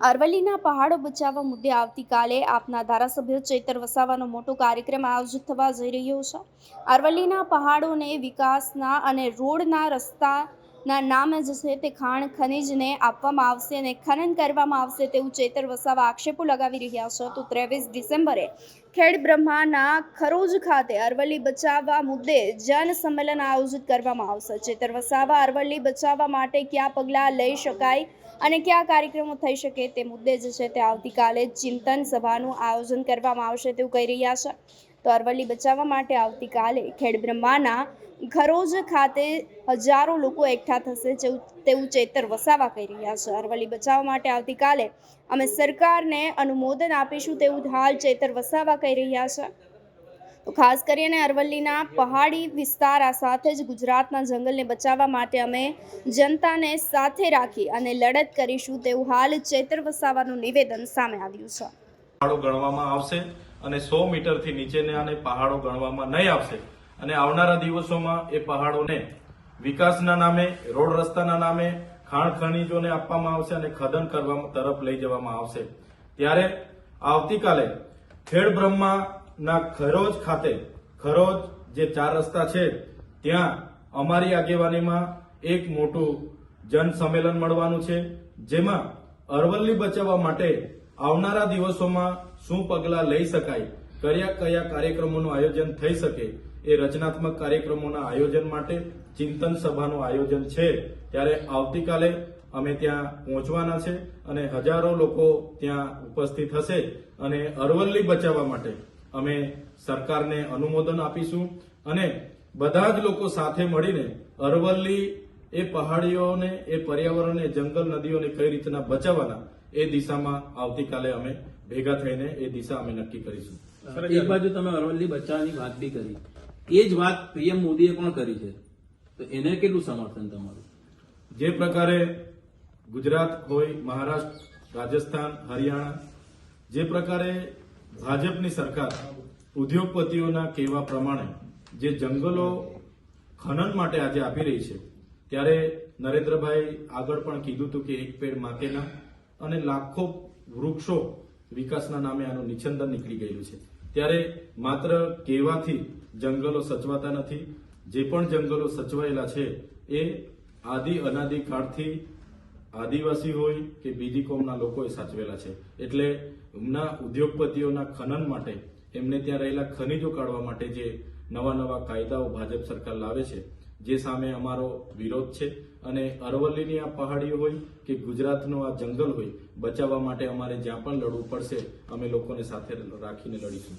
અરવલ્લીના પહાડો બચાવવા મુદ્દે આવતીકાલે આપના ધારાસભ્ય ચેતર વસાવાનો મોટો કાર્યક્રમ આયોજિત થવા જઈ રહ્યો છે. અરવલ્લીના પહાડોને વિકાસના અને રોડના રસ્તાના નામે જે છે તે ખાણ ખનીજને આપવામાં આવશે અને ખનન કરવામાં આવશે તેવું ચેતર વસાવા આક્ષેપો લગાવી રહ્યા છે. તો ત્રેવીસ ડિસેમ્બરે ખેડ બ્રહ્માના ખરોજ ખાતે અરવલ્લી બચાવવા મુદ્દે જન સંમેલન આયોજિત કરવામાં આવશે. ચેતર વસાવા અરવલ્લી બચાવવા માટે કયા પગલાં લઈ શકાય અને કયા કાર્યક્રમો થઈ શકે તે મુદ્દે જે છે તે આવતીકાલે ચિંતન સભાનું આયોજન કરવામાં આવશે તેવું કહી રહ્યા છે. તો અરવલ્લી બચાવવા માટે આવતીકાલે ખેડબ્રહ્માના ખરોજ ખાતે હજારો લોકો એકઠા થશે તેવું ચેતર વસાવા કહી રહ્યા છે. અરવલ્લી બચાવવા માટે આવતીકાલે અમે સરકારને અનુમોદન આપીશું તેવું હાલ ચેતર વસાવા કહી રહ્યા છે. તો ખાસ કરીને અરવલ્લીના પહાડી વિસ્તાર આ સાથે જ ગુજરાતના જંગલને બચાવવા માટે અમે જનતાને સાથે રાખી અને લડત કરીશું તેવું હાલ ચેતર વસાવાનું નિવેદન સામે આવ્યું છે. ગણવામાં આવશે. અને સો મીટરથી નીચેને આને પહાડો ગણવામાં નહીં આવશે. અને આવનારા દિવસોમાં એ પહાડોને વિકાસના નામે, રોડ રસ્તાના નામે, ખાણ ખનીજોને આપવામાં આવશે અને ખદન કરવા તરફ લઈ જવામાં આવશે. ત્યારે આવતીકાલે ખેડ બ્રહ્માના ખરોજ ખાતે, ખરોજ જે ચાર રસ્તા છે, ત્યાં અમારી આગેવાનીમાં એક મોટું જન સંમેલન મળવાનું છે, જેમાં અરવલ્લી બચાવવા માટે આવનારા દિવસોમાં શું પગલાં લઈ શકાય, કયા કયા કાર્યક્રમોનું આયોજન થઈ શકે, એ રચનાત્મક કાર્યક્રમોના આયોજન માટે ચિંતન સભાનું આયોજન છે. ત્યારે આવતીકાલે અમે ત્યાં પહોંચવાના છે અને હજારો લોકો ત્યાં ઉપસ્થિત હશે અને અરવલ્લી બચાવવા માટે અમે સરકારને અનુમોદન આપીશું અને બધા જ લોકો સાથે મળીને અરવલ્લી એ પહાડીઓને, એ પર્યાવરણને, જંગલ નદીઓને કઈ રીતના બચાવવાના એ દિશામાં આવતીકાલે અમે ભેગા થઈને એ દિશા અમે નક્કી કરીશું. એક બાજુ તમે અરવલ્લી બચ્ચાની વાત બી કરી. એ જ વાત પીએમ મોદીએ પણ કરી છે. તો એને કેટલું સમર્થન તમારું? જે પ્રકારે ગુજરાત હોય મહારાષ્ટ્ર રાજસ્થાન હરિયાણા જે પ્રકારે ભાજપની સરકાર ઉદ્યોગપતિઓના કહેવા પ્રમાણે જે જંગલો ખનન માટે આજે આપી રહી છે ત્યારે નરેન્દ્રભાઈ આગળ પણ કીધું હતું કે એક પેડ માટેના અને લાખો વૃક્ષો વિકાસના નામે આનું નિછંદન નીકળી ગયેલું છે. ત્યારે માત્ર કહેવાથી જંગલો સચવાતા નથી, જે પણ જંગલો સચવાયેલા છે, એ આદિ અનાદિ કાળથી આદિવાસી હોય કે બીજી કોમના લોકોએ સાચવેલા છે. એટલે એમના ઉદ્યોગપતિઓના ખનન માટે, એમને ત્યાં રહેલા ખનિજો કાઢવા માટે જે નવા નવા કાયદાઓ ભાજપ સરકાર લાવે છે જે સામે અમારો વિરોધ છે. અને અરવલ્લીની આ પહાડીઓ હોય કે ગુજરાતનું આ જંગલ હોય, બચાવવા માટે અમારે જ્યાં પણ લડવું પડશે, અમે લોકોને સાથે રાખીને લડીશું.